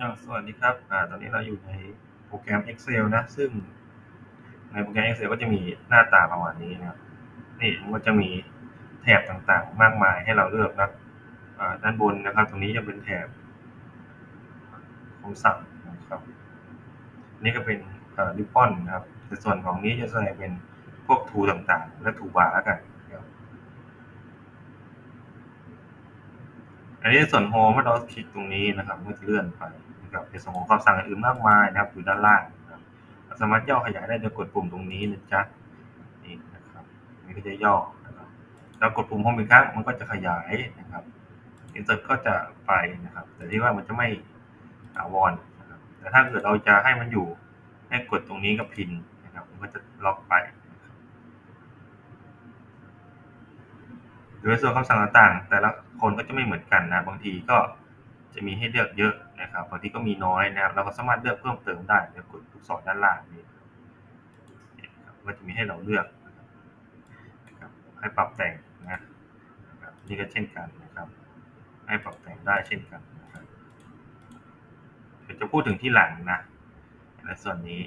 อ่สวัสดีครับอ่าตอนนี้เราอยู่ในโปรแกรม Excel นะ ซึ่งในโปรแกรม Excel ก็จะมีหน้าตาประมาณนี้นะครับ นี่มันก็จะมีแถบต่างๆ มากมายให้เราเลือกนะอ่าด้านบนนะครับ ตรงนี้จะเป็นแถบคำสั่งนะครับ นี่ก็เป็นอ่อริบบอนนะครับในส่วนของนี้จะแสดงเป็นพวกทูต่างๆ และทูบาร์แล้วกันนะครับ อันนี้ส่วนโฮมเมื่อเราคลิกตรงนี้นะครับมันก็จะเลื่อนไปนะครับในส่วนของคำสั่งอื่นมากมายนะครับอยู่ด้านล่างนะครับสามารถย่อขยายได้โดยกดปุ่มตรงนี้นะจ๊ะนี่นะครับมันก็จะย่อนะครับแล้วกดปุ่มโฮมอีกครั้งมันก็จะขยายนะครับอินเสิร์ตก็จะไปนะครับ แต่ที่ว่ามันจะไม่ถาวรนะครับแต่ถ้าเกิดเราจะให้มันอยู่ให้กดตรงนี้กับพินนะครับ มันก็จะล็อกไปนะค รับโดยส่วนคำสั่งต่างๆ แต่ละคนก็จะไม่เหมือนกันนะบางทีก็จะมีให้เลือกเยอะนะครับบางทีก็มีน้อยนะครับ เราก็สามารถเลือกเพิ่มเติมได้โดยกดลูกศรด้านล่างนี้ก็จะมีให้เราเลือกให้ปรับแต่งนะนี่ก็เช่นกันนะครับ ให้ปรับแต่งได้เช่นกันนะครับเดี๋ยวจะพูดถึงที่หลังนะในส่วนนี้